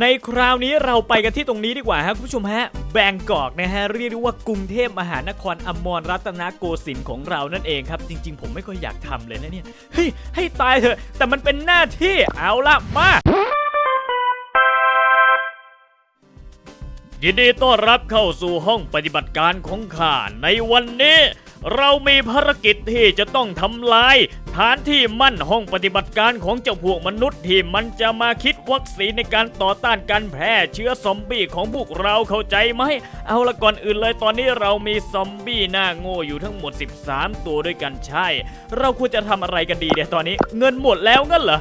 ในคราวนี้เราไปกันที่ตรงนี้ดีกว่าฮะคุณผู้ชมฮะ แบงกอกนะฮะเรียกได้ว่ากรุงเทพมหานครอมรรัตนโกสินทร์ของเรานั่นเองครับ จริง ๆ ผมไม่ค่อยอยากทำเลยนะเนี่ยเฮ้ยให้ตายเถอะ แต่มันเป็นหน้าที่เอาละมา ยินดีต้อนรับเข้าสู่ห้องปฏิบัติการของข้าในวันนี้ เรามีภารกิจที่จะต้องทำลาย ฐานที่มั่นห้องปฏิบัติการของเจ้าพวกมนุษย์ที่มันจะมาคิดวัคซีนในการต่อต้านการแพร่เชื้อซอมบี้ของพวกเราเข้าใจไหม เอาละก่อนอื่นเลยตอนนี้เรามีซอมบี้หน้าโง่อยู่ทั้งหมด 13 ตัวด้วยกันใช่ เราควรจะทำอะไรกันดีเนี่ยตอนนี้ เงินหมดแล้วงั้นเหรอ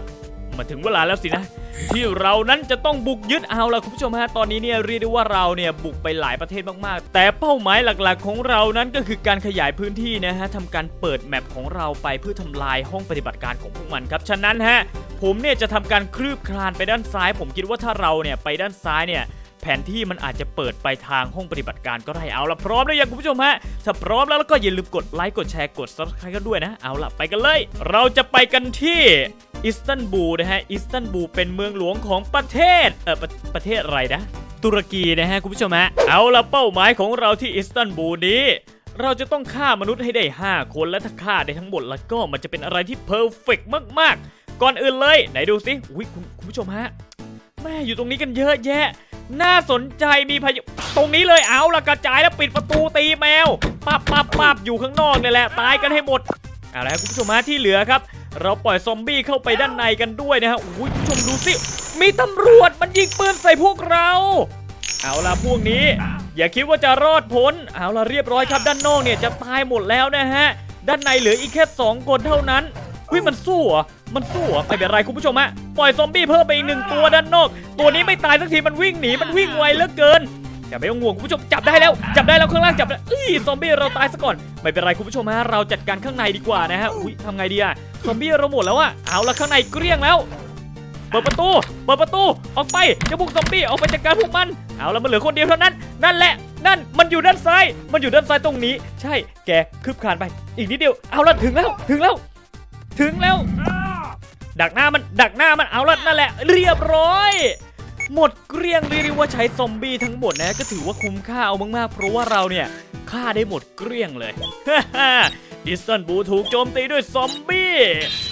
มาถึงเวลาแล้วสินะ ที่เรานั้นจะต้องบุกยึดเอาล่ะคุณผู้ชมฮะตอนนี้เนี่ยเรียกได้ว่าเราเนี่ยบุกไปหลายประเทศมากๆ แต่เป้าหมายหลักๆ ของเรานั้นก็คือการขยายพื้นที่นะฮะทำการเปิดแมปของเราไปเพื่อทำลายห้องปฏิบัติการของพวกมันครับฉะนั้นฮะผมเนี่ยจะทำการคลืบคลานไปด้านซ้าย ผมคิดว่าถ้าเราเนี่ยไปด้านซ้ายเนี่ย แผนที่มันอาจจะเปิดไปทางห้องปฏิบัติการก็ได้เอาละพร้อมแล้วยังคุณผู้ชมฮะถ้าพร้อมแล้วแล้วก็อย่าลืมกดไลค์กดแชร์กด subscribe กันด้วยนะ เอาละไปกันเลย เราจะไปกันที่อิสตันบูลนะฮะอิสตันบูลเป็นเมืองหลวงของประเทศเออประประเทศอะไรนะ ตุรกีนะฮะคุณผู้ชมฮะเอาละเป้าหมายของเราที่อิสตันบูลนี้เราจะต้องฆ่ามนุษย์ให้ได้ 5 คนและถ้าฆ่าได้ทั้งหมดแล้วก็มันจะเป็นอะไรที่เพอร์เฟกมาก ๆ ก่อนอื่นเลย ไหนดูสิอุ้ยคุณคุณผู้ชมฮะ แม่อยู่ตรงนี้กันเยอะแยะ น่าสนใจมีพายุตรงนี้เลยเอาละกระจายแล้วปิดประตูตีแมวปับปับปับอยู่ข้างนอกเนี่ยแหละตายกันให้หมดเอาละครับคุณผู้ชมฮะที่เหลือครับ เราปล่อยซอมบี้เข้าไปด้านในกันด้วยนะฮะโอ้ยคุณผู้ชมดูสิมีตำรวจมันยิงปืนใส่พวกเรา เอาล่ะพวกนี้ อย่าคิดว่าจะรอดพ้นเอาล่ะเรียบร้อยครับด้านนอกเนี่ยจะตายหมดแล้วนะฮะด้านในเหลืออีกแค่สองคนเท่านั้นเฮ้ยมันสู้เหรอ มันสู้เหรอไม่เป็นไรคุณผู้ชมฮะปล่อยซอมบี้เพิ่มไปอีกหนึ่งตัวด้านนอก ตัวนี้ไม่ตายสักทีมันวิ่งหนีมันวิ่งไวเหลือเกินอย่าไปห่วงคุณผู้ชมจับได้แล้วจับได้แล้วข้างล่างจับได้อ้ยซอมบี้เราตายซะก่อนไม่เป็นไรคุณผู้ชมฮะเราจัดการข้างในดีกว่านะฮะอุ้ยทำไงดีอะซอมบี้เราหมดแล้วอะเอาละข้างในเกลี้ยงแล้วเปิดประตู เปิดประตู ออกไปจ้าพวกซอมบี้ออกไปจัดการพวกมัน เอาละมันเหลือคนเดียวเท่านั้น นั่นแหละ นั่น มันอยู่ด้านซ้าย มันอยู่ด้านซ้ายตรงนี้ ใช่ แกคืบคลานไป อีกนิดเดียว เอาละถึงแล้ว ถึงแล้ว ถึงแล้ว ดักหน้ามันดักหน้ามันเอาละนั่นแหละ เรียบร้อยหมดเกลี้ยงเรียกว่าใช้ซอมบี้ทั้งหมดนะก็ถือว่าคุ้มค่าเอามากๆ เพราะว่าเราเนี่ยฆ่าได้หมดเกลี้ยงเลยดิสตันบูถูกโจมตีด้วยซอมบี้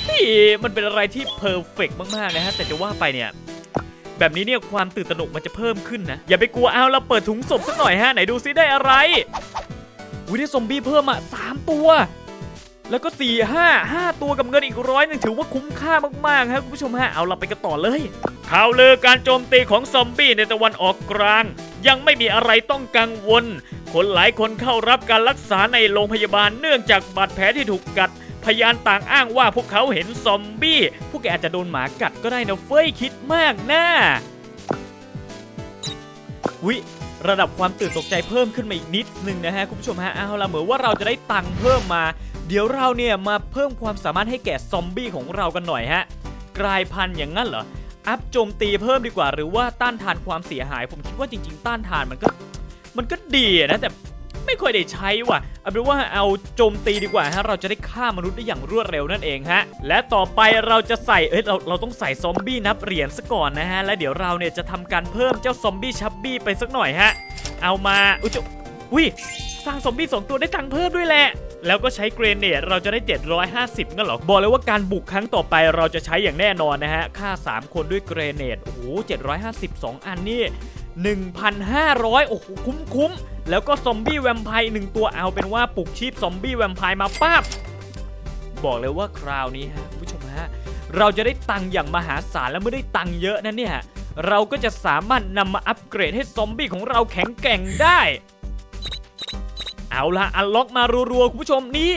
นี่มันเป็นอะไรที่เพอร์เฟกมากๆนะฮะแต่จะว่าไปเนี่ย แบบนี้เนี่ยความตื่นตระหนกมันจะเพิ่มขึ้นนะ อย่าไปกลัวเอาเราเปิดถุงศพสักหน่อยฮะไหนดูซิได้อะไรอุ้ยได้ซอมบี้เพิ่มอะสามตัว แล้วก็4 5 5 ตัวกับเงินอีกร้อยหนึงถือว่าคุ้มค่ามากๆครับคุณผู้ชมฮะเอาเราไปกันต่อเลยข่าวลือการโจมตีของซอมบี้ในตะวันออกกลาง ยังไม่มีอะไรต้องกังวล คนหลายคนเข้ารับการรักษาในโรงพยาบาลเนื่องจากบาดแผลที่ถูกกัด พยานต่างอ้างว่าพวกเขาเห็นซอมบี้พวกแกอาจจะโดนหมากัดก็ได้นะเฟ้ยคิดมากนะวิระดับความตื่นตกใจเพิ่มขึ้นมาอีกนิดนึงนะฮะคุณผู้ชมฮะเอาละเหมือนว่าเราจะได้ตังค์เพิ่มมา เดี๋ยวเราเนี่ยมาเพิ่มความสามารถให้แก่ซอมบี้ของเรากันหน่อยฮะ กลายพันธุ์อย่างนั้นเหรอ อัพโจมตีเพิ่มดีกว่า หรือว่าต้านทานความเสียหาย ผมคิดว่าจริง ๆ ต้านทานมันก็ มันก็ดีนะแต่ไม่ค่อยได้ใช้ว่ะ เอาเป็นว่าเอาโจมตีดีกว่าฮะ เราจะได้ฆ่ามนุษย์ได้อย่างรวดเร็วนั่นเองฮะ และต่อไปเราจะใส่ เอ้ย เรา เราต้องใส่ซอมบี้นับเหรียญซะก่อนนะฮะ และเดี๋ยวเราเนี่ยจะทำการเพิ่มเจ้าซอมบี้ชับบี้ไปสักหน่อยฮะ เอามา อุ้ยจะอุ้ย สร้างซอมบี้สองตัวได้ตังค์เพิ่มด้วยแหละ แล้วก็ใช้เกรเนดเราจะได้ 750งั้นเหรอ บอกเลยว่าการบุกครั้งต่อไปเราจะใช้อย่างแน่นอนนะฮะ ฆ่า 3 คนด้วยเกรเนดโอ้โห750 2 อันนี่ 1,500 โอ้โห คุ้มคุ้มแล้วก็ซอมบี้แวมไพร์หนึ่งตัวเอาเป็นว่าปลุกชีพซอมบี้แวมไพร์มาป้าบบอกเลยว่าคราวนี้ฮะผู้ชมฮะเราจะได้ตังค์อย่างมหาศาลและเมื่อได้ตังค์เยอะนั้นเนี่ยเราก็จะสามารถนำมาอัปเกรดให้ซอมบี้ของเราแข็งแกร่งได้ เอาละอันล็อกมารัวๆคุณผู้ชมนี่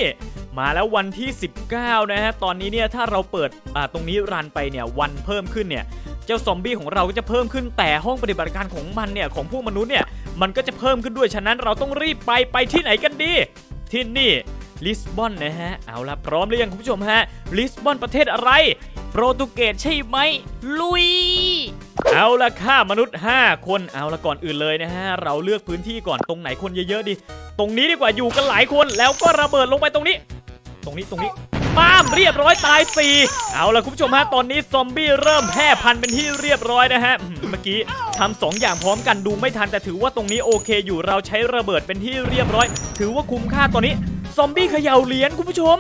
มาแล้ววันที่ 19 นะฮะตอนนี้เนี่ยถ้าเราเปิดอ่าตรงนี้รันไปเนี่ยวันเพิ่มขึ้นเนี่ยเจ้าซอมบี้ของเราก็จะเพิ่มขึ้นแต่ห้องปฏิบัติการของมันเนี่ยของพวกมนุษย์เนี่ยมันก็จะเพิ่มขึ้นด้วยฉะนั้นเราต้องรีบไปไปที่ไหนกันดี ที่นี่ลิสบอนนะฮะเอาละพร้อมหรือยังคุณผู้ชมฮะลิสบอนประเทศอะไร โปรตุเกสใช่ไหมลุย เอาละฆ่ามนุษย์ 5 คนเอาละก่อนอื่นเลยนะฮะเราเลือกพื้นที่ก่อนตรงไหนคนเยอะๆดี ตรงนี้ดีกว่าอยู่กันหลายคนแล้วก็ระเบิดลงไปตรงนี้ ตรงนี้ตรงนี้ป้ามเรียบร้อยตายสี่เอาละคุณผู้ชมฮะตอนนี้ซอมบี้เริ่มแพร่พันธุ์เป็นที่เรียบร้อยนะฮะเมื่อกี้ทำสองอย่างพร้อมกันดูไม่ทันแต่ถือว่าตรงนี้โอเคอยู่เราใช้ระเบิดเป็นที่เรียบร้อย ถือว่าคุ้มค่าตอนนี้ซอมบี้เขย่าเหรียญคุณผู้ชม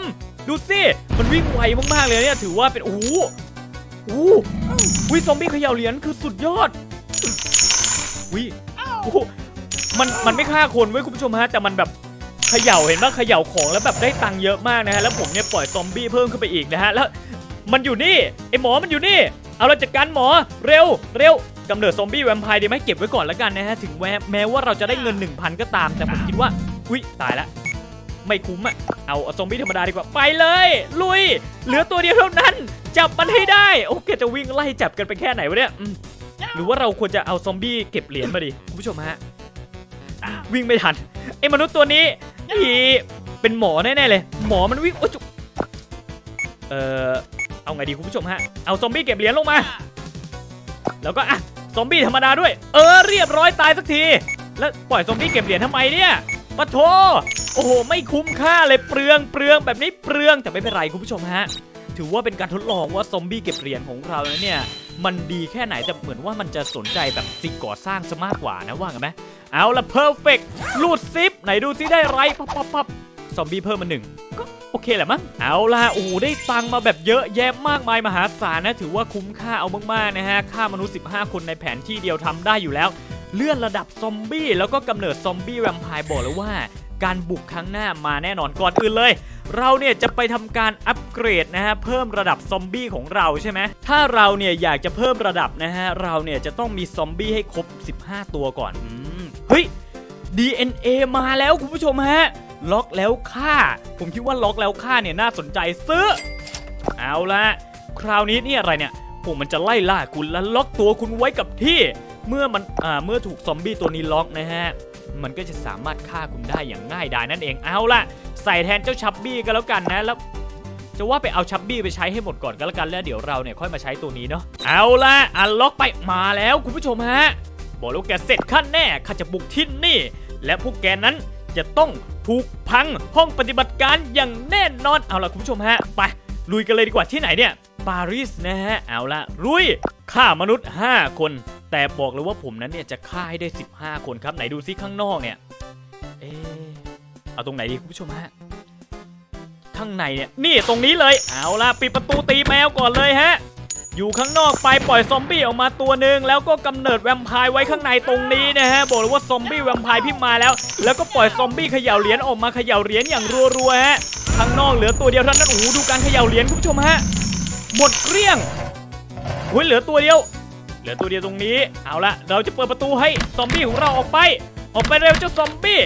ดูสิมันวิ่งไวมากๆเลยเนี่ยถือว่าเป็นโอ้ อ้วิซอมบี้เขย่าเหรียญคือสุดยอดวิโอ้มันมันไม่ฆ่าคนเว้ยคุณผู้ชมฮะแต่มันแบบเขย่าเห็นว่าเขย่าของแล้วแบบได้ตังค์เยอะมากนะฮะแล้วผมเนี่ยปล่อยซอมบี้เพิ่มขึ้นไปอีกนะฮะแล้วมันอยู่นี่ไอหมอมันอยู่นี่ เอาเราจัดการหมอเร็วเร็วกำเนิดซอมบี้แวมไพร์ดีไหมเก็บไว้ก่อนแล้วกันนะฮะถึงแม้แม้ว่าเราจะได้เงิน 1,000 ก็ตาม แต่ผมคิดว่าอุ้ยตายละ ไม่คุ้มอะเอาซอมบี้ธรรมดาดีกว่าไปเลย ลุย เหลือตัวเดียวเท่านั้น จับมันให้ได้ โอเคจะวิ่งไล่จับกันไปแค่ไหนวะเนี่ยหรือว่าเราควรจะเอาซอมบี้เก็บเหรียญมาดิคุณผู้ชมฮะวิ่งไม่ทันไอ้มนุษย์ตัวนี้อีเป็นหมอแน่ๆเลย หมอมันวิ่งโอ๊ยจุเออเอาไงดีคุณผู้ชมฮะเอาซอมบี้เก็บเหรียญลงมา แล้วก็อะซอมบี้ธรรมดาด้วย เออเรียบร้อยตายสักที แล้วปล่อยซอมบี้เก็บเหรียญทำไมเนี่ย ปะโถโอ้โห ไม่คุ้มค่าเลยเปลืองเปลืองแบบนี้เปลืองแต่ไม่เป็นไรคุณผู้ชมฮะ ถือว่าเป็นการทดลองว่าซอมบี้เก็บเหรียญของเราเนี่ย มันดีแค่ไหนแต่เหมือนว่ามันจะสนใจแบบสิ่งก่อสร้างซะมากกว่านะว่ากันไหมเอาละเพอร์เฟกลูดซิปไหนดูซิได้ไรปั๊บปั๊บปั๊บซอมบี้เพิ่มมาหนึ่งก็โอเคแหละมั้งเอาล่ะโอ้โหได้ตังค์มาแบบเยอะแยะมากมายมหาศาลนะ ถือว่าคุ้มค่าเอามากๆนะฮะค่ามนุษย์ 15 คนในแผนที่เดียวทำได้อยู่แล้ว เลื่อนระดับซอมบี้แล้วก็กำเนิดซอมบี้แวมไพร์บอกเลยว่าการบุกครั้งหน้ามาแน่นอนก่อนอื่นเลย เราเนี่ยจะไปทำการอัปเกรดนะฮะเพิ่มระดับซอมบี้ของเราใช่ไหมถ้าเราเนี่ยอยากจะเพิ่มระดับนะฮะเราเนี่ยจะต้องมีซอมบี้ให้ครบ 15 ตัวก่อนอืมเฮ้ย DNA มาแล้วคุณผู้ชมฮะล็อกแล้วค่า ผมคิดว่าล็อกแล้วค่าเนี่ยน่าสนใจซื้อ เอาละคราวนี้เนี่ยอะไรเนี่ยผมมันจะไล่ล่าคุณและล็อกตัวคุณไว้กับที่ เมื่อมันอ่าเมื่อถูกซอมบี้ตัวนี้ล็อกนะฮะมันก็จะสามารถฆ่าคุณได้อย่างง่ายดายนั่นเองเอาล่ะ ใส่แทนเจ้าชับบี้กันแล้วกันนะแล้วจะว่าไปเอาชับบี้ไปใช้ให้หมดก่อนก็แล้วกันแล้วเดี๋ยวเราเนี่ยค่อยมาใช้ตัวนี้เนาะเอาล่ะอันล็อกไปมาแล้วคุณผู้ชมฮะบอกแล้วแกเสร็จขั้นแน่ข้าจะบุกที่นี่ และพวกแกนั้นจะต้องถูกพังห้องปฏิบัติการอย่างแน่นอนเอาล่ะคุณผู้ชมฮะ ไปลุยกันเลยดีกว่าที่ไหนเนี่ย ปารีสนะฮะ เอาละลุยฆ่ามนุษย์ 5 คน แต่บอกเลยว่าผมนั้นเนี่ยจะฆ่าให้ได้ 15 คนครับไหนดูซิข้างนอกเนี่ย เอะเอาตรงไหนดีคุณผู้ชมฮะ ข้างในเนี่ย นี่ตรงนี้เลย เอาละปิดประตูตีแมวก่อนเลยฮะ อยู่ข้างนอกไปปล่อยซอมบี้ออกมาตัวหนึ่งแล้วก็กำเนิดแวมไพร์ไว้ข้างในตรงนี้นะฮะ บอกเลยว่าซอมบี้แวมไพร์พี่มาแล้ว แล้วก็ปล่อยซอมบี้เขย่าเหรียญออกมาเขย่าเหรียญอย่างรัวๆฮะ ข้างนอกเหลือตัวเดียวเท่านั้น โอ้โหดูการเขย่าเหรียญคุณผู้ชมฮะ หมดเกลี้ยงโอ้ยเหลือตัวเดียว เหลือตัวเดียวตรงนี้ เอาละเราจะเปิดประตูให้ซอมบี้ของเราออกไป ออกไปเร็วเจ้าซอมบี้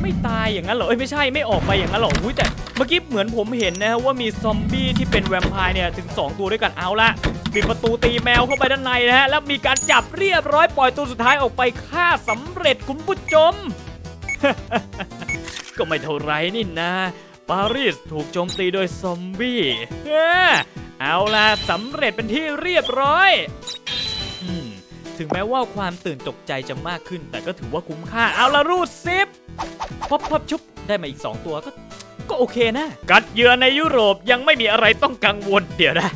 ไม่ตายอย่างนั้นเหรอ เอ้ยไม่ใช่ไม่ออกไปอย่างนั้นเหรออุ้ยแต่เมื่อกี้เหมือนผมเห็นนะว่ามีซอมบี้ที่เป็นแวมไพร์เนี่ยถึง 2 ตัวด้วยกัน เอาละปิดประตูตีแมวเข้าไปด้านในนะฮะ แล้วมีการจับเรียบร้อยปล่อยตัวสุดท้ายออกไปฆ่าสำเร็จคุณผู้ชม ก็ไม่เท่าไรนี่นะ ปารีสถูกโจมตีโดยซอมบี้ เอาล่ะสำเร็จเป็นที่เรียบร้อยอถึงแม้ว่าความตื่นตกใจจะมากขึ้น แต่ก็ถือว่าคุ้มค่า เอาละรูดซิปพบพบชุบได้มาอีก 2 ตัวก็ ก็โอเคนะ กัดเหยื่อในยุโรปยังไม่มีอะไรต้องกังวลเดี๋ยวนะ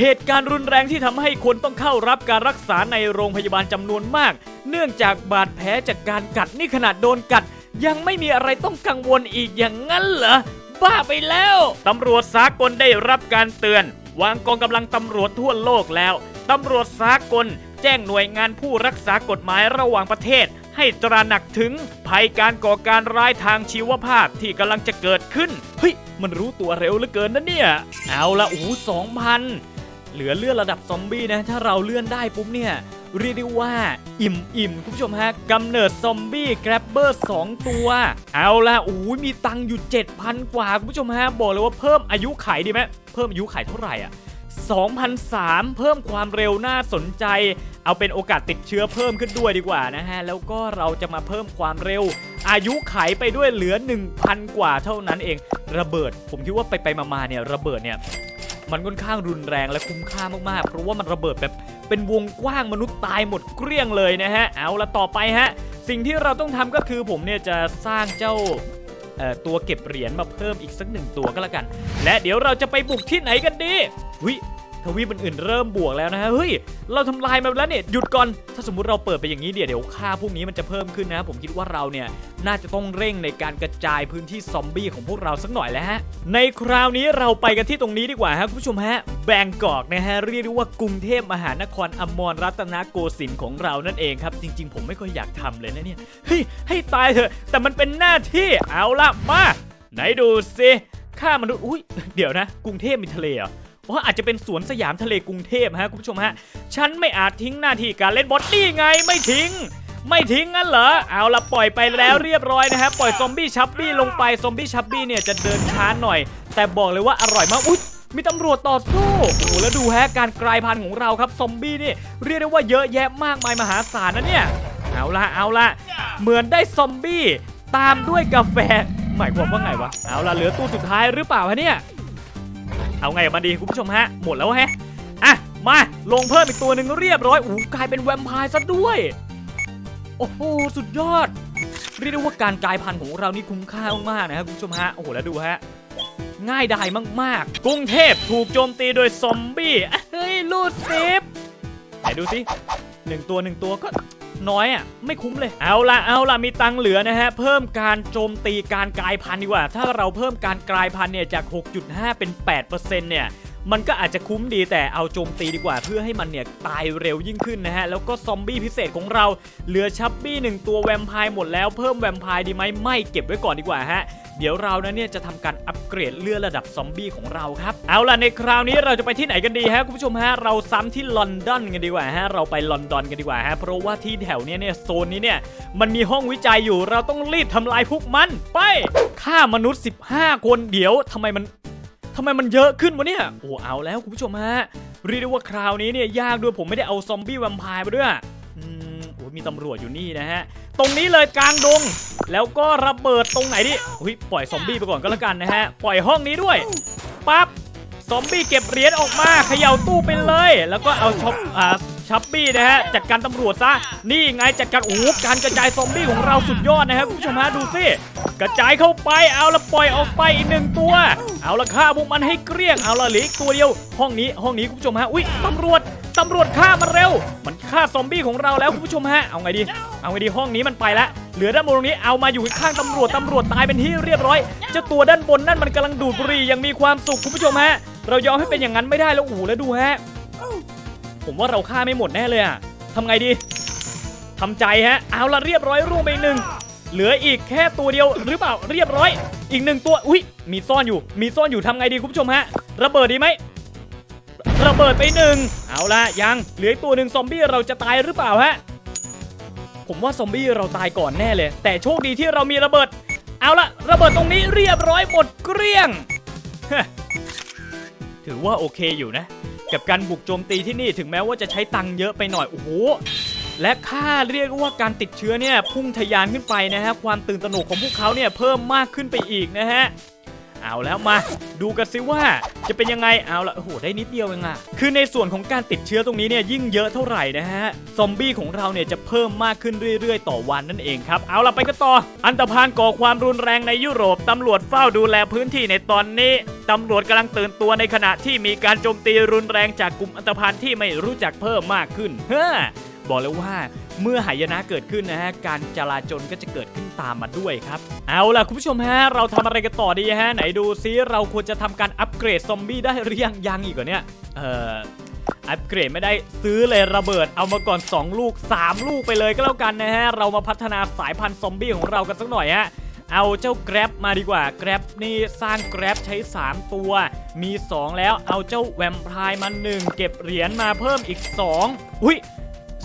เหตุการณ์รุนแรงที่ทำให้คนต้องเข้ารับการรักษาในโรงพยาบาลจำนวนมาก เนื่องจากบาดแผลจากการกัดนี่ขนาดโดนกัด ยังไม่มีอะไรต้องกังวลอีกอย่างนั้นเหรอ บ้าไปแล้ว ตำรวจสากลได้รับการเตือน วางกองกำลังตำรวจทั่วโลกแล้วตำรวจสากล แจ้งหน่วยงานผู้รักษากฎหมายระหว่างประเทศ ให้ตระหนักถึงภัยการก่อการร้ายทางชีวภาพที่กำลังจะเกิดขึ้นเฮ้ยมันรู้ตัวเร็วเหลือเกินนะเนี่ย เอาละโอ้สองพันเหลือเลื่อนระดับซอมบี้นะ ถ้าเราเลื่อนได้ปุ๊บเนี่ย เรียกได้ว่าอิ่มอิ่มคุณผู้ชมฮะกำเนิดซอมบี้แกร็บเบอร์2ตัว เอาละโอ้ยมีตังอยู่ 7,000 กว่าคุณผู้ชมฮะบอกเลยว่าเพิ่มอายุไขดีไหมเพิ่มอายุไขเท่าไหร่อะ2,003 เพิ่มความเร็วน่าสนใจ เอาเป็นโอกาสติดเชื้อเพิ่มขึ้นด้วยดีกว่านะฮะ แล้วก็เราจะมาเพิ่มความเร็ว อายุไขไปด้วยเหลือ 1,000 กว่าเท่านั้นเอง ระเบิด ผมคิดว่าไปไปมาๆเนี่ยระเบิดเนี่ย มันค่อนข้างรุนแรงและคุ้มค่ามากๆ เพราะว่ามันระเบิดแบบเป็นวงกว้างมนุษย์ตายหมดเกลี้ยงเลยนะฮะ เอาละต่อไปฮะ สิ่งที่เราต้องทำก็คือผมเนี่ยจะสร้างเจ้าตัวเก็บเหรียญมาเพิ่มอีกสักหนึ่งตัวก็แล้วกัน และเดี๋ยวเราจะไปบุกที่ไหนกันดีหุย ทวีปอื่นๆเริ่มบวกแล้วนะฮะเฮ้ยเราทำลายมาแล้วเนี่ยหยุดก่อนถ้าสมมุติเราเปิดไปอย่างนี้เดี๋ยวเดี๋ยวค่าพวกนี้มันจะเพิ่มขึ้นนะผมคิดว่าเราเนี่ยน่าจะต้องเร่งในการกระจายพื้นที่ซอมบี้ของพวกเราสักหน่อยแล้วฮะในคราวนี้เราไปกันที่ตรงนี้ดีกว่าฮะคุณผู้ชมฮะแบงกอกนะฮะเรียกได้ว่ากรุงเทพมหานครอมรรัตนโกสินทร์ของเรานั่นเองครับ จริง ๆ ผมไม่ค่อยอยากทำเลยนะเนี่ยเฮ้ยให้ตายเถอะ แต่มันเป็นหน้าที่เอาละมาไหนดูสิข้ามนุษย์อุ้ยเดี๋ยวนะ กรุงเทพมีทะเลเหรอ ว่าอาจจะเป็นสวนสยามทะเลกรุงเทพฮะคุณผู้ชมฮะ ฉันไม่อาจทิ้งหน้าที่การเล่นบอสนี่ไงไม่ทิ้ง ไม่ทิ้งงั้นเหรอ เอาละปล่อยไปแล้วเรียบร้อยนะฮะ ปล่อยซอมบี้ชับบี้ลงไป ซอมบี้ชับบี้เนี่ยจะเดินช้าหน่อย แต่บอกเลยว่าอร่อยมากอุ๊ยมีตำรวจต่อสู้ โอ้โห แล้วดูฮะการกลายพันธุ์ของเราครับ ซอมบี้นี่ เรียกได้ว่าเยอะแยะมากมายมหาศาลนะเนี่ย เอาละเอาละเหมือนได้ซอมบี้ตามด้วยกาแฟ หมายความว่าไงวะ เอาละเหลือตู้สุดท้ายหรือเปล่าวะเนี่ย เอาไงกับมันดีคุณผู้ชมฮะ หมดแล้วแฮะอะมาลงเพิ่มอีกตัวหนึ่งเรียบร้อยอู้กลายเป็นแวมไพร์ซะด้วย โอ้โหสุดยอด เรียกได้ว่าการกลายพันธุ์ของเรานี่คุ้มค่ามากๆนะครับคุณผู้ชมฮะโอ้โหแล้วดูฮะง่ายดายมากๆ กรุงเทพถูกโจมตีโดยซอมบี้เฮ้ยลูดซิปไหนดูสิหนึ่งตัวหนึ่งตัวก็ น้อยอะไม่คุ้มเลย เอาละเอาละมีตังค์เหลือนะฮะเพิ่มการโจมตีการกลายพันธุ์ดีกว่า ถ้าเราเพิ่มการกลายพันธุ์เนี่ยจาก 6.5 เป็น 8%เนี่ย มันก็อาจจะคุ้มดีแต่เอาโจมตีดีกว่า เพื่อให้มันเนี่ยตายเร็วยิ่งขึ้นนะฮะ แล้วก็ซอมบี้พิเศษของเราเหลือชับบี้หนึ่งตัวแวมไพร์หมดแล้วเพิ่มแวมไพร์ดีไหมไม่เก็บไว้ก่อนดีกว่าฮะเดี๋ยวเรานะเนี่ยจะทำการอัปเกรดเลือนระดับซอมบี้ของเราครับ เอาล่ะในคราวนี้เราจะไปที่ไหนกันดีฮะคุณผู้ชมฮะเราซ้ำที่ลอนดอนกันดีกว่าฮะเราไปลอนดอนกันดีกว่าฮะเพราะว่าที่แถวเนี้ยเนี่ยโซนนี้เนี่ยมันมีห้องวิจัยอยู่เราต้องรีบทำลายพวกมัน ไปฆ่ามนุษย์ 15 คนเดี๋ยวทำไมมัน ทำไมมันเยอะขึ้นวะเนี่ยโอ้เอาแล้วคุณผู้ชมฮะเรียกได้ว่าคราวนี้เนี่ยยากด้วยผมไม่ได้เอาซอมบี้แวมไพร์มาด้วยอืมโอ้มีตำรวจอยู่นี่นะฮะตรงนี้เลยกลางดง แล้วก็ระเบิดตรงไหนดิอุ้ยปล่อยซอมบี้ไปก่อนก็แล้วกันนะฮะปล่อยห้องนี้ด้วยปั๊บซอมบี้เก็บเหรียญออกมาเขย่าตู้ไปเลย แล้วก็เอาช็อปอ่า ชับบี้นะฮะจัดการตำรวจซะนี่ไงจัดการโอ้การกระจายซอมบี้ของเราสุดยอดนะครับคุณผู้ชมฮะดูสิกระจายเข้าไปเอาละปล่อยออกไปอีกหนึ่งตัว เอาละฆ่าพวกมันให้เกลี้ยงเอาละเหลืออีกตัวเดียว ห้องนี้ห้องนี้คุณผู้ชมฮะอุ้ยตำรวจตำรวจฆ่ามันเร็ว มันฆ่าซอมบี้ของเราแล้วคุณผู้ชมฮะเอาไงดี เอาไงดีห้องนี้มันไปละเหลือด้านบนตรงนี้เอามาอยู่ข้างตำรวจตำรวจตายเป็นที่เรียบร้อยเจ้าตัวด้านบนนั่นมันกำลังดูดบุหรี่ยังมีความสุขคุณผู้ชมฮะเรายอมให้เป็นอย่างนั้นไม่ได้แล้วโอ้แล้วดูฮะ ผมว่าเราฆ่าไม่หมดแน่เลยอะทำไงดีทำใจฮะ เอาละเรียบร้อยร่วงไปหนึ่งเหลืออีกแค่ตัวเดียวหรือเปล่าเรียบร้อย อีกหนึ่งตัวอุ้ยมีซ่อนอยู่ มีซ่อนอยู่ทำไงดีคุณผู้ชมฮะ ระเบิดดีไหมระเบิดไปหนึ่งเอาละยังเหลือตัวหนึ่งซอมบี้เราจะตายหรือเปล่าฮะผมว่าซอมบี้เราตายก่อนแน่เลย แต่โชคดีที่เรามีระเบิด เอาละระเบิดตรงนี้เรียบร้อยหมดเกลี้ยงถือว่าโอเคอยู่นะ กับการบุกโจมตีที่นี่ถึงแม้ว่าจะใช้ตังค์เยอะไปหน่อยโอ้โหและค่าเรียกว่าการติดเชื้อเนี่ยพุ่งทะยานขึ้นไปนะฮะความตื่นตระหนกของพวกเขาเนี่ยเพิ่มมากขึ้นไปอีกนะฮะ เอาแล้วมา ดูกันซิว่าจะเป็นยังไงเอาละโอ้โหได้นิดเดียวเองอะคือในส่วนของการติดเชื้อตรงนี้เนี่ยยิ่งเยอะเท่าไหร่นะฮะซอมบี้ของเราเนี่ยจะเพิ่มมากขึ้นเรื่อยๆ ต่อวันนั่นเองครับเอาละไปกันต่อ อันตรพานก่อความรุนแรงในยุโรปตำรวจเฝ้าดูแลพื้นที่ในตอนนี้ตำรวจกำลังตื่นตัวในขณะที่มีการโจมตีรุนแรงจากกลุ่มอันตรพานที่ไม่รู้จักเพิ่มมากขึ้นเฮ้อ บอกเลยว่าเมื่อหายนะเกิดขึ้นนะฮะการจลาจลก็จะเกิดขึ้นตามมาด้วยครับ เอาล่ะคุณผู้ชมฮะเราทำอะไรกันต่อดีฮะไหนดูซิเราควรจะทำการอัปเกรดซอมบี้ได้หรือยังยังอีกเหรอเนี่ยเอ่ออัปเกรดไม่ได้ซื้อเลยระเบิดเอามาก่อน 2 ลูก 3 ลูกไปเลยก็แล้วกันนะฮะเรามาพัฒนาสายพันธุ์ซอมบี้ของเรากันสักหน่อยฮะเอาเจ้า Grab มาดีกว่า Grab นี่สร้าง Grab ใช้ 3 ตัว มี 2 แล้วเอาเจ้าแวมไพร์มา 1 เก็บเหรียญมาเพิ่มอีก 2 อุ้ย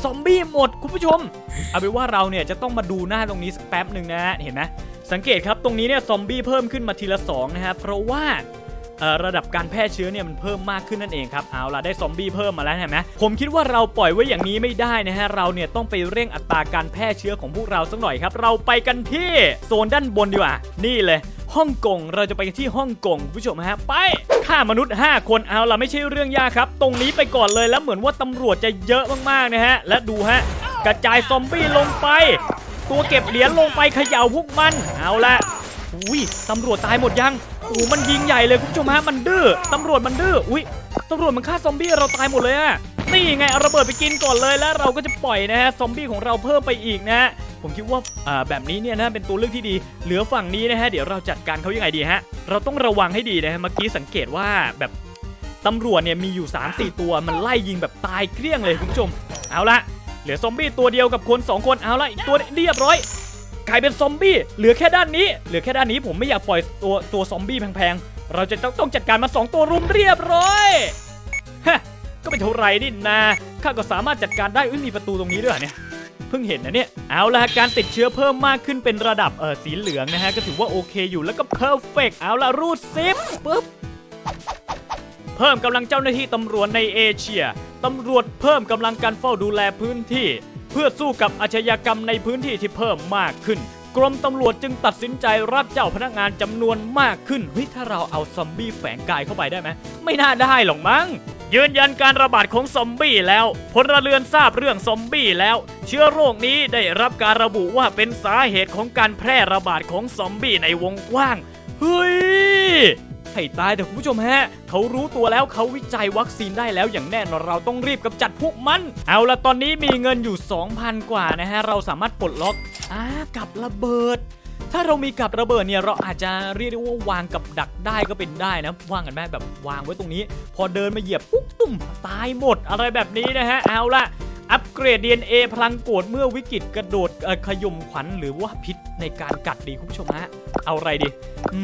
ซอมบี้หมดคุณผู้ชม เอาเป็นว่าเราเนี่ยจะต้องมาดูหน้าตรงนี้สักแป๊บหนึ่งนะฮะเห็นไหมสังเกตครับตรงนี้เนี่ยซอมบี้เพิ่มขึ้นมาทีละสองนะฮะเพราะว่า ระดับการแพร่เชื้อเนี่ยมันเพิ่มมากขึ้นนั่นเองครับเอาล่ะได้ซอมบี้เพิ่มมาแล้วเห็นไหมผมคิดว่าเราปล่อยไว้อย่างนี้ไม่ได้นะฮะเราเนี่ยต้องไปเร่งอัตราการแพร่เชื้อของพวกเราสักหน่อยครับ เราไปกันที่โซนด้านบนดีกว่า นี่เลยฮ่องกงเราจะไปที่ฮ่องกงผู้ชมฮะไปฆ่ามนุษย์ 5 คนเอาล่ะไม่ใช่เรื่องยากครับ ตรงนี้ไปก่อนเลยแล้วเหมือนว่าตำรวจจะเยอะมากๆนะฮะและดูฮะกระจายซอมบี้ลงไป ตัวเก็บเหรียญลงไปเขย่าพวกมันเอาละ อุ้ยตำรวจตายหมดยังโอ้มันยิงใหญ่เลยคุณผู้ชมฮะมันดื้อตำรวจมันดื้ออุ้ยตำรวจมันฆ่าซอมบี้เราตายหมดเลยอะนี่ไงเอาระเบิดไปกินก่อนเลยแล้วเราก็จะปล่อยนะฮะซอมบี้ของเราเพิ่มไปอีกนะฮะผมคิดว่าอ่าแบบนี้เนี่ยนะเป็นตัวเลือกที่ดี เหลือฝั่งนี้นะฮะเดี๋ยวเราจัดการเขายังไงดีฮะเราต้องระวังให้ดีนะฮะเมื่อกี้สังเกตว่าแบบตำรวจเนี่ยมีอยู่ 3-4 ตัวมันไล่ยิงแบบตายเกลี้ยงเลยคุณผู้ชม เอาละเหลือซอมบี้ตัวเดียวกับคนสองคนเอาละตัวเรียบร้อย กลายเป็นซอมบี้เหลือแค่ด้านนี้เหลือแค่ด้านนี้ผมไม่อยากปล่อยตัวตัวซอมบี้แพงๆ เราจะต้องต้องจัดการมาสองตัวรุมเรียบร้อยฮะก็เป็นเท่าไรนี่นาข้าก็สามารถจัดการได้อุ้ยมีประตูตรงนี้ด้วยเนี่ยเพิ่งเห็นนะเนี่ยเอาละการติดเชื้อเพิ่มมากขึ้นเป็นระดับเออสีเหลืองนะฮะก็ถือว่าโอเคอยู่แล้วก็เพอร์เฟกเอาละรูดซิปปุ๊บเพิ่มกำลังเจ้าหน้าที่ตำรวจในเอเชียตำรวจเพิ่มกำลังการเฝ้าดูแลพื้นที่ พื่อสู้กับอาชญากรรมในพื้นที่ที่เพิ่มมากขึ้น กรมตำรวจจึงตัดสินใจรับเจ้าพนักงานจำนวนมากขึ้นเฮ้ยถ้าเราเอาซอมบี้แฝงกายเข้าไปได้ไหมไม่น่าได้หรอกมั้งยืนยันการระบาดของซอมบี้แล้วพลเรือนทราบเรื่องซอมบี้แล้ว เชื้อโรคนี้ได้รับการระบุว่าเป็นสาเหตุของการแพร่ระบาดของซอมบี้ในวงกว้างเฮ้ย ให้ตายแต่คุณผู้ชมฮะ เขารู้ตัวแล้วเขาวิจัยวัคซีนได้แล้วอย่างแน่นอนเราต้องรีบกำจัดพวกมัน เอาละตอนนี้มีเงินอยู่ 2,000 กว่านะฮะ เราสามารถปลดล็อกอ่ากับระเบิด ถ้าเรามีกับระเบิดเนี่ยเราอาจจะเรียกได้ว่าวางกับดักได้ก็เป็นได้นะวางกันไหมแบบวางไว้ตรงนี้ พอเดินมาเหยียบปุ๊บตุ่มตายหมดอะไรแบบนี้นะฮะเอาละอัปเกรด DNA พลังโกรธเมื่อวิกฤตกระโดดขย่มขวัญหรือว่าพิษในการกัดดีคุณผู้ชมฮะเอาอะไรดีอื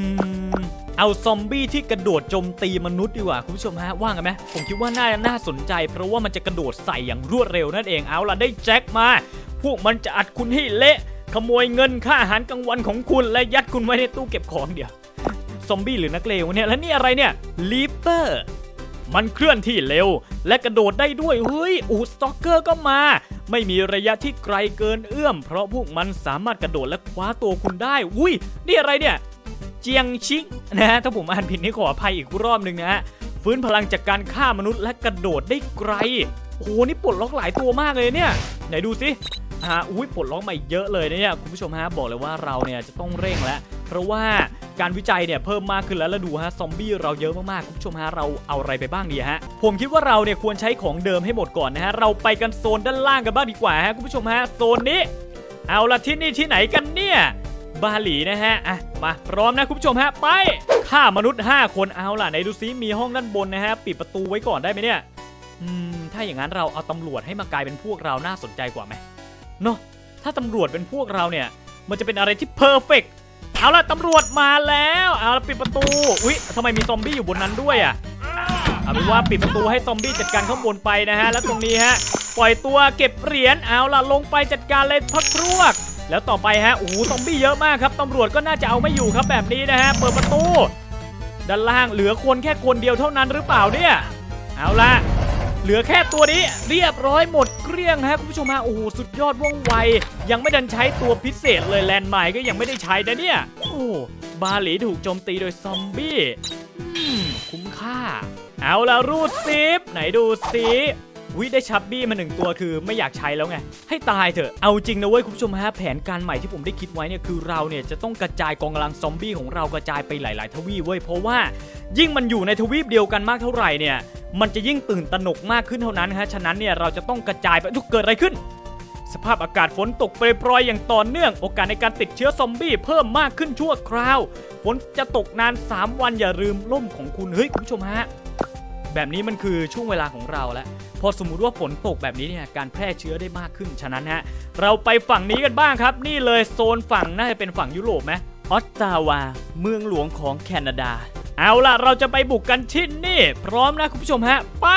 ม เอาซอมบี้ที่กระโดดโจมตีมนุษย์ดีกว่าคุณผู้ชมฮะว่างกันไหมผมคิดว่าน่าจะน่าสนใจ เพราะว่ามันจะกระโดดใส่อย่างรวดเร็วนั่นเองเอาล่ะได้แจ็คมา พวกมันจะอัดคุณให้เละ ขโมยเงินค่าอาหารกลางวันของคุณและยัดคุณไว้ในตู้เก็บของเดี๋ยวซอมบี้หรือนักเลงวะเนี่ยแล้วนี่อะไรเนี่ยลีเปอร์มันเคลื่อนที่เร็ว และกระโดดได้ด้วยเฮ้ยอูสตอกเกอร์ก็มา ไม่มีระยะที่ไกลเกินเอื้อม เพราะพวกมันสามารถกระโดดและคว้าตัวคุณได้ อุ้ยนี่อะไรเนี่ย เจียงชิงนะฮะถ้าผมอ่านผิดนี่ขออภัยอีกรอบหนึ่งนะฮะฟื้นพลังจากการฆ่ามนุษย์และกระโดดได้ไกลโอ้โหนี่ปลดล็อกหลายตัวมากเลยเนี่ย ไหนดูสิฮะอุ้ยปลดล็อกมาเยอะเลยนะเนี่ยคุณผู้ชมฮะบอกเลยว่าเราเนี่ยจะต้องเร่งแล้ว เพราะว่าการวิจัยเนี่ยเพิ่มมากขึ้นแล้วแล้วดูฮะซอมบี้เราเยอะมากๆคุณผู้ชมฮะเราเอาอะไรไปบ้างดีฮะผมคิดว่าเราเนี่ยควรใช้ของเดิมให้หมดก่อนนะฮะเราไปกันโซนด้านล่างกันบ้างดีกว่าฮะคุณผู้ชมฮะโซนนี้ เอาละที่นี่ที่ไหนกันเนี่ย บาหลีนะฮะอะมาพร้อมนะคุณผู้ชมฮะไปฆ่ามนุษย์ 5 คนเอาล่ะไหนดูซิมีห้องด้านบนนะฮะปิดประตูไว้ก่อนได้ไหมเนี่ยอืมถ้าอย่างนั้นเราเอาตำรวจให้มากลายเป็นพวกเราน่าสนใจกว่าไหมเนาะถ้าตำรวจเป็นพวกเราเนี่ย มันจะเป็นอะไรที่เพอร์เฟกเอาล่ะตำรวจมาแล้วเอาล่ะปิดประตูอุ๊ยทำไมมีซอมบี้อยู่บนนั้นด้วยอะเอาเป็นว่าปิดประตูให้ซอมบี้จัดการข้างบนไปนะฮะ แล้วตรงนี้ฮะ ปล่อยตัวเก็บเหรียญเอาล่ะลงไปจัดการเลยพักพรวก แล้วต่อไปฮะโอ้โหซอมบี้เยอะมากครับตำรวจก็น่าจะเอาไม่อยู่ครับแบบนี้นะฮะเปิดประตู ด้านล่างเหลือคนแค่คนเดียวเท่านั้นหรือเปล่าเนี่ยเอาละเหลือแค่ตัวนี้เรียบร้อยหมดเกลี้ยงฮะคุณผู้ชมฮะโอ้โหสุดยอดว่องไว ยังไม่ดันใช้ตัวพิเศษเลยแลนด์ใหม่ก็ยังไม่ได้ใช้นะเนี่ยโอ้บาหลีถูกโจมตีโดยซอมบี้คุ้มค่า เอาละรูดซิปไหนดูซิ วิได้ชับบี้มาหนึ่งตัวคือไม่อยากใช้แล้วไง ให้ตายเถอะ เอาจริงนะเว้ยคุณผู้ชมฮะแผนการใหม่ที่ผมได้คิดไว้เนี่ยคือเราเนี่ยจะต้องกระจายกองกำลังซอมบี้ของเรากระจายไปหลาย ๆ ทวีปเว้ยเพราะว่ายิ่งมันอยู่ในทวีปเดียวกันมากเท่าไหร่เนี่ย มันจะยิ่งตื่นตระหนกมากขึ้นเท่านั้นฮะฉะนั้นเนี่ยเราจะต้องกระจายไปทุกเกิดอะไรขึ้น สภาพอากาศฝนตกเปรยๆอย่างต่อเนื่อง โอกาสในการติดเชื้อซอมบี้เพิ่มมากขึ้นชั่วคราวฝนจะตกนาน 3 วันอย่าลืมล่มของคุณเฮ้ยคุณผู้ชมฮะ แบบนี้มันคือช่วงเวลาของเราแล้วพอสมมุติว่าฝนตกแบบนี้เนี่ยการแพร่เชื้อได้มากขึ้นฉะนั้นฮะเราไปฝั่งนี้กันบ้างครับ นี่เลยโซนฝั่งน่าจะเป็นฝั่งยุโรปไหมออสตาวา เมืองหลวงของแคนาดา เอาล่ะเราจะไปบุกกันที่นี่ พร้อมนะคุณผู้ชมฮะ ไป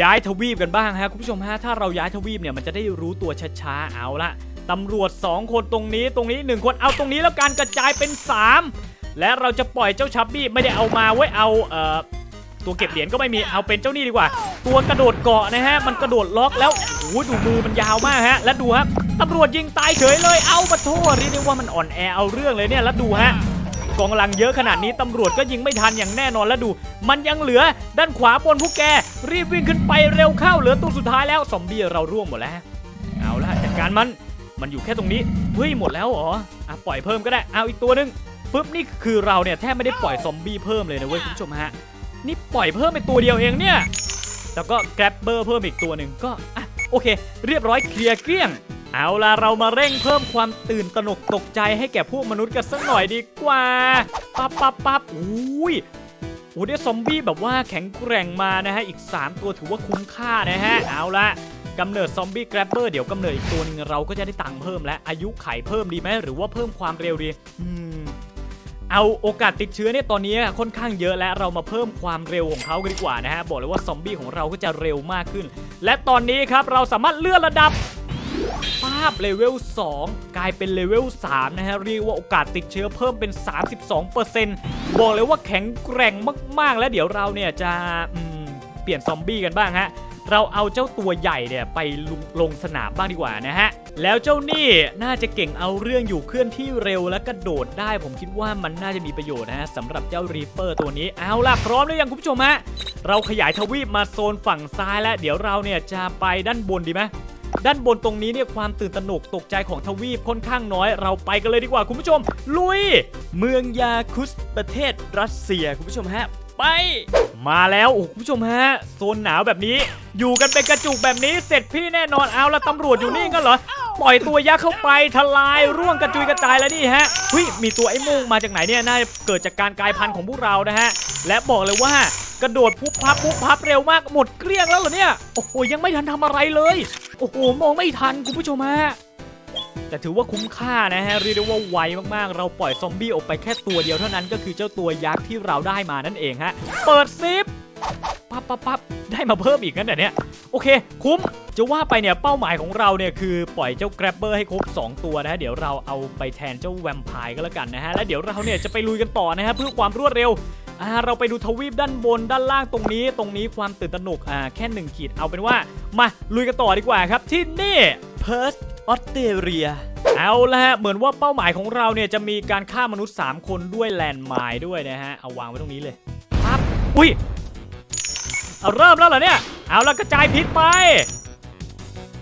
ย้ายทวีปกันบ้างฮะคุณผู้ชมฮะถ้าเราย้ายทวีปเนี่ยมันจะได้รู้ตัวช้าๆเอาละตำรวจ 2 คนตรงนี้ตรงนี้ 1 คนเอาตรงนี้แล้วการกระจายเป็น 3 และเราจะปล่อยเจ้าชับบี้ไม่ได้เอามาไว้เอาเอ่อ ตัวเก็บเหรียญก็ไม่มีเอาเป็นเจ้านี่ดีกว่า ตัวกระโดดเกาะนะฮะมันกระโดดล็อกแล้วโอ้ดูมือมันยาวมากฮะ และดูฮะตำรวจยิงตายเฉยเลยเอามาโทษเรียกได้ว่ามันอ่อนแอเอาเรื่องเลยเนี่ยแล้วดูฮะกองกำลังเยอะขนาดนี้ตำรวจก็ยิงไม่ทันอย่างแน่นอนแล้วดู มันยังเหลือด้านขวาบนพวกแก รีบวิ่งขึ้นไปเร็วเข้าเหลือตัวสุดท้ายแล้วซอมบี้เราร่วงหมดแล้ว เอาละจัดการมันมันอยู่แค่ตรงนี้เฮ้ยหมดแล้วเหรออะปล่อยเพิ่มก็ได้เอาอีกตัวหนึงปุ๊บนี่คือเราเนี่ยแทบไม่ได้ปล่อยซอมบี้เพิ่มเลยนะเว้ยคุณผู้ชมฮะ นี่ปล่อยเพิ่มไปตัวเดียวเองเนี่ย แล้วก็แกร็บเบอร์เพิ่มอีกตัวหนึ่งก็อะโอเค เรียบร้อยเคลียร์เกลี้ยง เอาล่ะเรามาเร่งเพิ่มความตื่นตระหนกตกใจให้แก่พวกมนุษย์กันสักหน่อยดีกว่าปั๊บปั๊บปั๊บอุ้ยโอ้ได้ซอมบี้แบบว่าแข็งแกร่งมานะฮะ อีก 3 ตัวถือว่าคุ้มค่านะฮะ เอาละกำเนิดซอมบี้แกร็บเบอร์เดี๋ยวกำเนิดอีกตัวหนึงเราก็จะได้ตังค์เพิ่มและอายุไขเพิ่มดีไหมหรือว่าเพิ่มความเร็วดีอืม เอาโอกาสติดเชื้อเนี่ยตอนนี้ค่อนข้างเยอะและเรามาเพิ่มความเร็วของเขากันดีกว่านะฮะบอกเลยว่าซอมบี้ของเราก็จะเร็วมากขึ้น และตอนนี้ครับเราสามารถเลื่อนระดับภาพเลเวล 2 กลายเป็นเลเวล 3 นะฮะ เรียกว่าโอกาสติดเชื้อเพิ่มเป็น 32%บอกเลยว่าแข็งแกร่งมากๆ และเดี๋ยวเราเนี่ยจะเปลี่ยนซอมบี้กันบ้างฮะ เราเอาเจ้าตัวใหญ่เนี่ยไปลลงสนามบ้างดีกว่านะฮะ แล้วเจ้านี่น่าจะเก่งเอาเรื่องอยู่เคลื่อนที่เร็วและกระโดดได้ ผมคิดว่ามันน่าจะมีประโยชน์นะฮะสำหรับเจ้ารีเปอร์ตัวนี้เอาล่ะพร้อมหรือยังคุณผู้ชมฮะเราขยายทวีปมาโซนฝั่งซ้ายแล้วเดี๋ยวเราเนี่ยจะไปด้านบนดีไหมด้านบนตรงนี้เนี่ยความตื่นตระหนกตกใจของทวีปค่อนข้างน้อย เราไปกันเลยดีกว่าคุณผู้ชม ลุย เมืองยาคุสประเทศรัสเซียคุณผู้ชมฮะ ไป มาแล้วโอ้คุณผู้ชมฮะโซนหนาวแบบนี้ อยู่กันเป็นกระจุกแบบนี้เสร็จพี่แน่นอนเอาละตำรวจอยู่นี่กันเหรอ ปล่อยตัวยักษ์เข้าไปทลายร่วงกระจุยกระจายแล้วนี่ฮะเฮ้ยมีตัวไอ้โมงมาจากไหนเนี่ยน่าจะเกิดจากการกลายพันธุ์ของพวกเรานะฮะและบอกเลยว่ากระโดดพุบพับพุบพับเร็วมากหมดเกลี้ยงแล้วเหรอเนี่ย โอ้โหยังไม่ทันทำอะไรเลย โอ้โหมองไม่ทันคุณผู้ชมฮะแต่ถือว่าคุ้มค่านะฮะเรียกได้ว่าไวมากๆ เราปล่อยซอมบี้ออกไปแค่ตัวเดียวเท่านั้นก็คือเจ้าตัวยักษ์ที่เราได้มานั่นเองฮะ เปิดซิป ปั๊บปั๊บปั๊บได้มาเพิ่มอีกงั้นแต่เนี้ยโอเค คุ้มจะว่าไปเนี่ยเป้าหมายของเราเนี่ยคือปล่อยเจ้าแกร็บเบอร์ให้ครบ 2 ตัวนะฮะเดี๋ยวเราเอาไปแทนเจ้าแวมไพร์ก็แล้วกันนะฮะแล้วเดี๋ยวเราเนี่ยจะไปลุยกันต่อนะฮะเพื่อความรวดเร็วอ่าเราไปดูทวีปด้านบนด้านล่างตรงนี้ตรงนี้ความตื่นตระหนกอ่าแค่หนึ่งขีดเอาเป็นว่ามาลุยกันต่อดีกว่าครับที่นี่เพิร์สออสเตรเลียเอาละฮะเหมือนว่าเป้าหมายของเราเนี่ยจะมีการฆ่ามนุษย์ 3 คนด้วยแลนด์ไมน์ด้วยนะฮะเอาวางไว้ตรงนี้เลยปั๊บอุ้ย เอาเริ่มแล้วเหรอเนี่ย เอาละกระจายพิษไป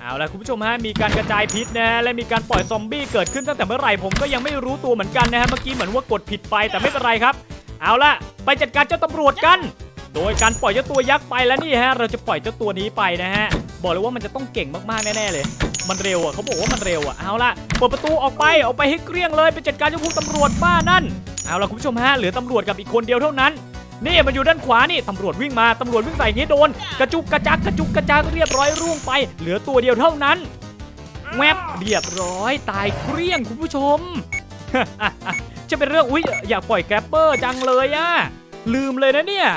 เอาละคุณผู้ชมฮะมีการกระจายพิษนะและมีการปล่อยซอมบี้เกิดขึ้นตั้งแต่เมื่อไหร่ผมก็ยังไม่รู้ตัวเหมือนกันนะฮะเมื่อกี้เหมือนว่ากดผิดไปแต่ไม่เป็นไรครับ เอาละไปจัดการเจ้าตำรวจกัน โดยการปล่อยเจ้าตัวยักษ์ไปแล้วนี่ฮะเราจะปล่อยเจ้าตัวนี้ไปนะฮะบอกเลยว่ามันจะต้องเก่งมากๆแน่ๆเลยมันเร็วอะเขาบอกว่ามันเร็วอะเอาละเปิดประตูออกไปออกไปให้เกลี้ยงเลยไปจัดการเจ้าพวกตำรวจบ้านั่นเอาละคุณผู้ชมฮะเหลือตำรวจกับอีกคนเดียวเท่านั้น นี่มันอยู่ด้านขวานี่ตำรวจวิ่งมาตำรวจวิ่งใส่อย่างนี้โดน กระจุกกระจักกระจุกกระจักเรียบร้อยร่วงไป เหลือตัวเดียวเท่านั้นแวบเรียบร้อยตายเกลี้ยงคุณผู้ชมจะเป็นเรื่องอุ้ยอยากปล่อยแกรปเปอร์จังเลยอะลืมเลยนะเนี่ย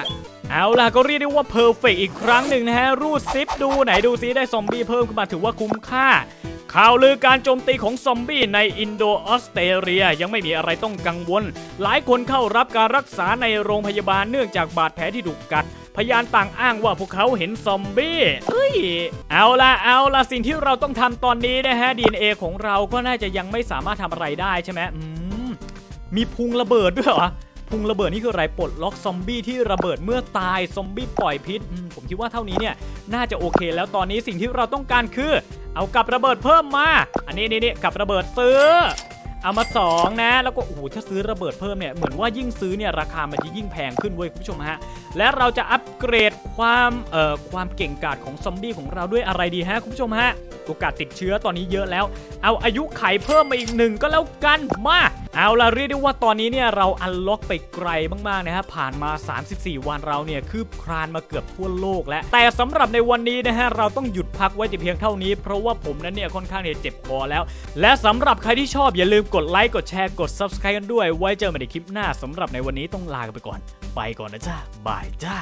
เอาล่ะก็เรียกได้ว่าเพอร์เฟกอีกครั้งหนึ่งนะฮะ รูดซิปดูไหนดูซิได้ซอมบี้เพิ่มขึ้นมาถือว่าคุ้มค่า ข่าวลือการโจมตีของซอมบี้ในอินโดออสเตรเลียยังไม่มีอะไรต้องกังวล หลายคนเข้ารับการรักษาในโรงพยาบาลเนื่องจากบาดแผลที่ถูกกัดพยานต่างอ้างว่าพวกเขาเห็นซอมบี้ เอ้ย เอาละเอาละสิ่งที่เราต้องทำตอนนี้นะฮะ DNA ของเราก็น่าจะยังไม่สามารถทำอะไรได้ใช่ไหมมมีพุงระเบิดด้วยเหรอ พุงระเบิดนี่คืออะไรปลดล็อกซอมบี้ที่ระเบิดเมื่อตายซอมบี้ปล่อยพิษผมคิดว่าเท่านี้เนี่ยน่าจะโอเค แล้วตอนนี้สิ่งที่เราต้องการคือ เอากับระเบิดเพิ่มมา อันนี้นี่นี่กับระเบิดซื้อเอามาสองนะ แล้วก็โอ้โหถ้าซื้อระเบิดเพิ่มเนี่ยเหมือนว่ายิ่งซื้อเนี่ยราคามันจะยิ่งแพงขึ้นเว้ยคุณผู้ชมฮะและเราจะอัปเกรดความเอ่อความเก่งกาจของซอมบี้ของเราด้วยอะไรดีฮะคุณผู้ชมฮะโอกาสติดเชื้อตอนนี้เยอะแล้ว เอาอายุไขเพิ่มมาอีกหนึ่งก็แล้วกันมา เอาล่ะเรียกได้ว่าตอนนี้เนี่ยเราอันล็อกไปไกลมากๆนะฮะผ่านมา 34 วันเราเนี่ยคืบคลานมาเกือบทั่วโลกแล้ว แต่สำหรับในวันนี้นะฮะเราต้องหยุดพักไว้แต่เพียงเท่านี้ เพราะว่าผมนั้นเนี่ยค่อนข้างเนี่ยเจ็บคอแล้ว และสำหรับใครที่ชอบอย่าลืมกดไลค์กดแชร์กด subscribe กันด้วย ไว้เจอกันใหม่ในคลิปหน้าสำหรับในวันนี้ต้องลากันไปก่อน ไปก่อนนะจ้าบายจ้า